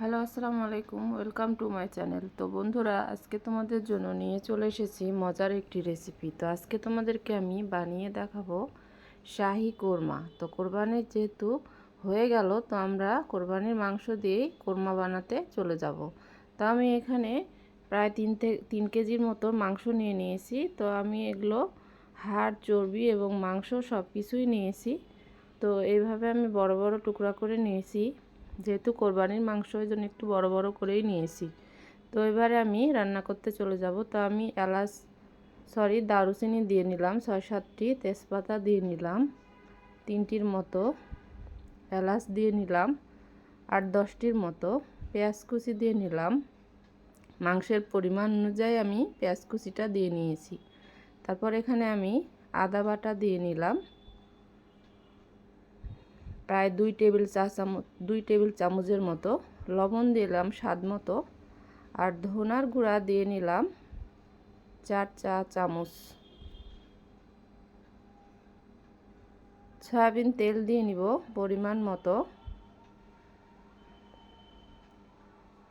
Hello, আসসালামু আলাইকুম। Welcome to my channel তো বন্ধুরা, আজকে তোমাদের জন্য নিয়ে চলে এসেছি মজার একটি রেসিপি তো আজকে তোমাদেরকে আমি বানিয়ে দেখাবো শাহি কোরমা। তো কোরবানির যেহেতু হয়ে গেল, তো আমরা কোরবানির মাংস দিয়েই কোরমা বানাতে চলে যাব। তো আমি এখানে প্রায় তিন থেকে তিন কেজির মতো মাংস নিয়ে নিয়েছি। তো আমি এগুলো হাড়, চর্বি এবং মাংস সব কিছুই নিয়েছি। তো এইভাবে আমি বড় বড় টুকরা করে নিয়েছি। যেহেতু কোরবানির মাংস ওই জন্য একটু বড় বড় করেই নিয়েছি। তো এবারে আমি রান্না করতে চলে যাব। তো আমি এলাচ সরি দারুচিনি দিয়ে নিলাম, ছয় সাতটি তেজপাতা দিয়ে নিলাম, তিনটির মতো এলাচ দিয়ে নিলাম আট দশটির মতো পেঁয়াজ কুচি দিয়ে নিলাম। মাংসের পরিমাণ অনুযায়ী আমি পেঁয়াজ কুচিটা দিয়ে নিয়েছি। তারপর এখানে আমি আদা বাটা দিয়ে নিলাম। প্রায় দুই টেবিল চা চামচ, দুই টেবিল চামচের মতো লবণ দিলাম স্বাদ মতো। আর ধনার গুঁড়া দিয়ে নিলাম চার চা চামচ। সয়াবিন তেল দিয়ে নিব পরিমাণ মতো।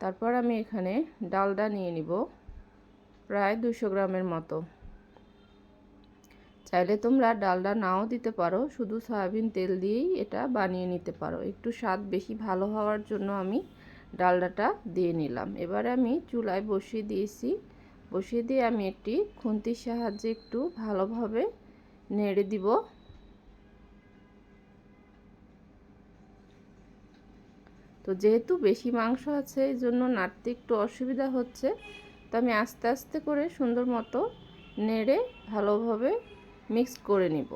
তারপর আমি এখানে ডালডা নিয়ে নিব, প্রায় দুশো গ্রামের মতো। চাইলে তোমরা ডালডা নাও দিতে পারো, শুধু সয়াবিন তেল দিয়েই এটা বানিয়ে নিতে পারো। একটু স্বাদ বেশি ভালো হওয়ার জন্য আমি ডালডাটা দিয়ে নিলাম। এবারে আমি চুলায় বসিয়ে দিয়েছি। বসিয়ে দিয়ে আমি একটি খুন্তির সাহায্যে একটু ভালোভাবে নেড়ে দিব। তো যেহেতু বেশি মাংস আছে এই জন্য নাড়তে একটু অসুবিধা হচ্ছে। তো আমি আস্তে আস্তে করে সুন্দর মতো নেড়ে ভালোভাবে মিক্স করে নিব।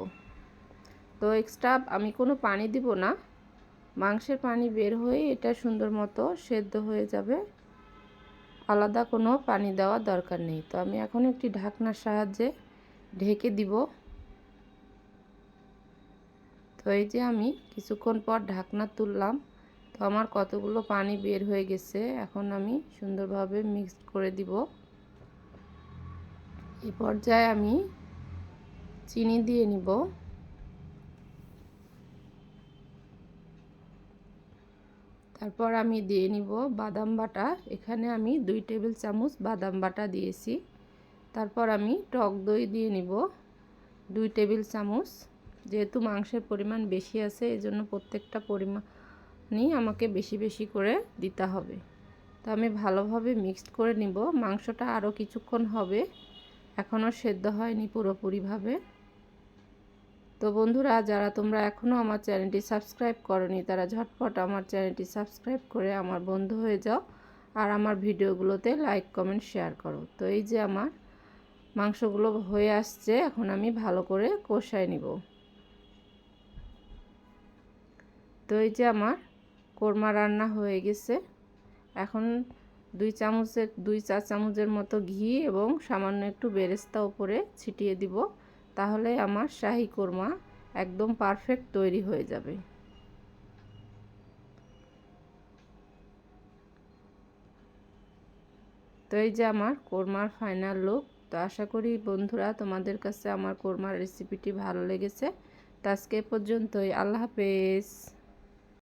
তো এক্সট্রা আমি কোনো পানি দিব না। মাংসের পানি বের হয়ে এটা সুন্দর মতো সেদ্ধ হয়ে যাবে। আলাদা কোনো পানি দেওয়ার দরকার নেই। তো আমি এখন একটি ঢাকনার সাহায্যে ঢেকে দিব। তো এই যে আমি কিছুক্ষণ পর ঢাকনা তুললাম। তো আমার কতগুলো পানি বের হয়ে গেছে, এখন আমি সুন্দরভাবে মিক্স করে দিব। এই পর্যায়ে আমি চিনি দিয়ে নিব। তারপর আমি দিয়ে নিব বাদাম বাটা। এখানে আমি দুই টেবিল চামচ বাদাম বাটা দিয়েছি। তারপর আমি টক দই দিয়ে নিব দুই টেবিল চামচ। যেহেতু মাংসের পরিমাণ বেশি আছে এই জন্য প্রত্যেকটা পরিমাণই আমাকে বেশি বেশি করে দিতে হবে। তো আমি ভালোভাবে মিক্সড করে নিব। মাংসটা আরও কিছুক্ষণ হবে। এখনও সেদ্ধ হয়নি পুরোপুরিভাবে। তো বন্ধুরা, যারা তোমরা এখনও আমার চ্যানেলটি সাবস্ক্রাইব করনি, তারা ঝটপট আমার চ্যানেলটি সাবস্ক্রাইব করে আমার বন্ধু হয়ে যাও আর আমার ভিডিওগুলোতে লাইক, কমেন্ট, শেয়ার করো। তো এই যে আমার মাংসগুলো হয়ে আসছে, এখন আমি ভালো করে কষায় নিব। তো এই যে আমার কোরমা রান্না হয়ে গেছে। এখন দুই চামচের, দুই চা চামচের মতো ঘি এবং সামান্য একটু বেরেস্তা উপরে ছিটিয়ে দিব। তাহলে আমার শাহি কোরমা একদম পারফেক্ট তৈরি হয়ে যাবে। তো এই যে আমার কোরমার ফাইনাল লুক তো আশা করি বন্ধুরা তোমাদের কাছে আমার কোরমার রেসিপিটি ভালো লেগেছে। তো আজকে পর্যন্তই, আল্লাহ হাফেজ।